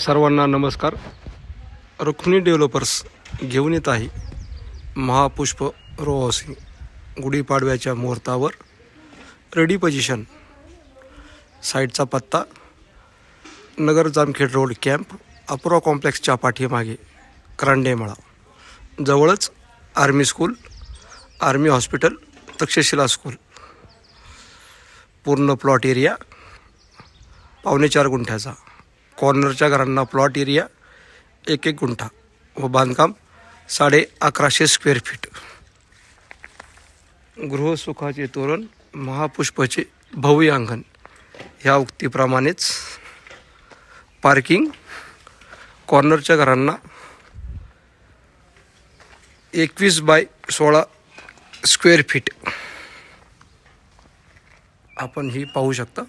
सर्वांना नमस्कार. रुक्मिणी डेव्हलपर्स घेऊन येत आहे महापुष्प रो हाऊसिंग गुढीपाडव्याच्या मुहूर्तावर. रेडी पोझिशन साईटचा पत्ता. नगर जामखेड रोड कॅम्प अपुरा कॉम्प्लेक्सच्या पाठीमागे करांडेमळा. जवळच army school army hospital Takshashila school पूर्ण प्लॉट एरिया पावणे चार गुंठ्याचा. कॉर्नरच्या घरांना प्लॉट एरिया एक एक गुंठा व बांधकाम साडे अकराशे स्क्वेअर फीट. गृहसुखाचे तोरण महापुष्पाचे भव्य अंगण. ह्या उक्तीप्रमाणेच पार्किंग कॉर्नरच्या घरांना एकवीस बाय सोळा स्क्वेअर फीट. आपण ही पाहू शकता.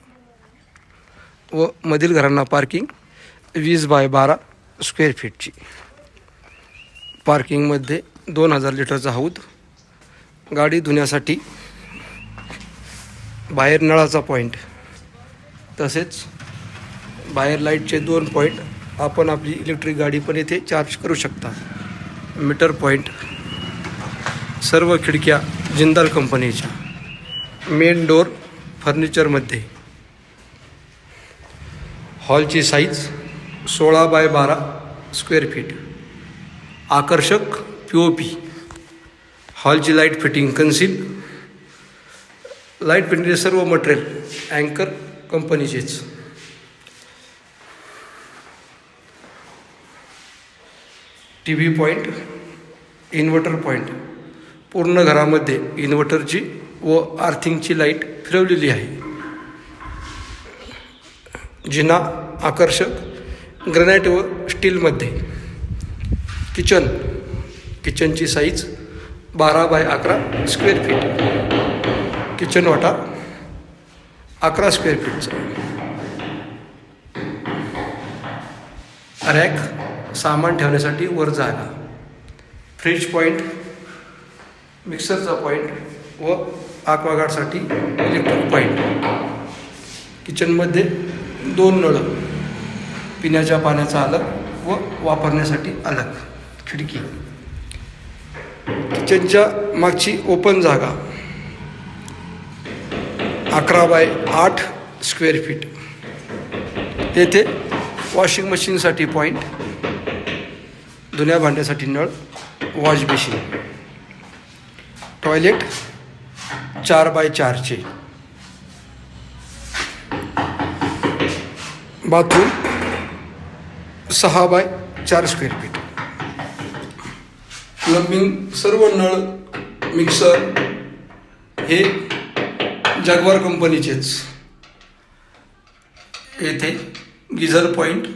व मधील घरांना पार्किंग वीस बाय बारा स्क्वेअर फीटची. पार्किंगमध्ये दोन हजार लिटरचा हौद. गाडी धुण्यासाठी बाहेर नळाचा पॉईंट तसेच बाहेर लाईटचे दोन पॉईंट आपण आपली इलेक्ट्रिक गाडी पण येथे चार्ज करू शकता. मीटर पॉईंट सर्व खिडक्या जिंदाल कंपनीच्या. मेन डोर फर्निचरमध्ये. हॉलची साईज सोळा बाय बारा स्क्वेअर फीट. आकर्षक पी ओ पी हॉलची लाइट फिटिंग कन्सील. लाइट फिटिंगचे सर्व मटेरियल अँकर कंपनीचेच. T V point inverter point पूर्ण घरामध्ये इन्व्हर्टरची व आर्थिंगची लाइट फिरवलेली आहे. जिना आकर्षक. ग्रॅनाईट व स्टीलमध्ये किचन किचनची साईज बारा बाय अकरा स्क्वेअर फीट किचन वाटा अकरा स्क्वेअर फीटचा रॅक सामान ठेवण्यासाठी वर जागा. फ्रीज पॉईंट मिक्सरचा पॉईंट व आक्वागार्डसाठी इलेक्ट्रिक पॉईंट किचनमध्ये दोन नळं. पिण्याच्या पाण्याचा अलग व वापरण्यासाठी अलग. खिडकी. किचनच्या मागची ओपन जागा. अकरा बाय आठ स्क्वेअर फीट तेथे वॉशिंग मशीनसाठी पॉईंट धुण्या भांड्यासाठी नळ. वॉश बेसिन टॉयलेट चार बाय चारचे. बाथरूम सहा बाय चार स्क्वेअर फीट प्लंबिंग सर्व नळ मिक्सर हे जगवार कंपनीचेच येथे गिझर पॉईंट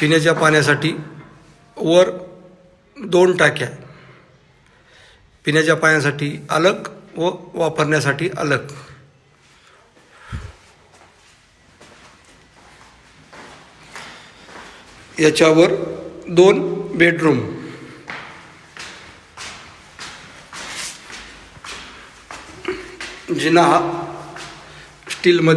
पिण्याच्या पाण्यासाठी वर दोन टाक्या. पिण्याच्या पाण्यासाठी अलग व वापरण्यासाठी अलग. याच्यावर दोन बेडरूम जिना हा स्टीलमध्ये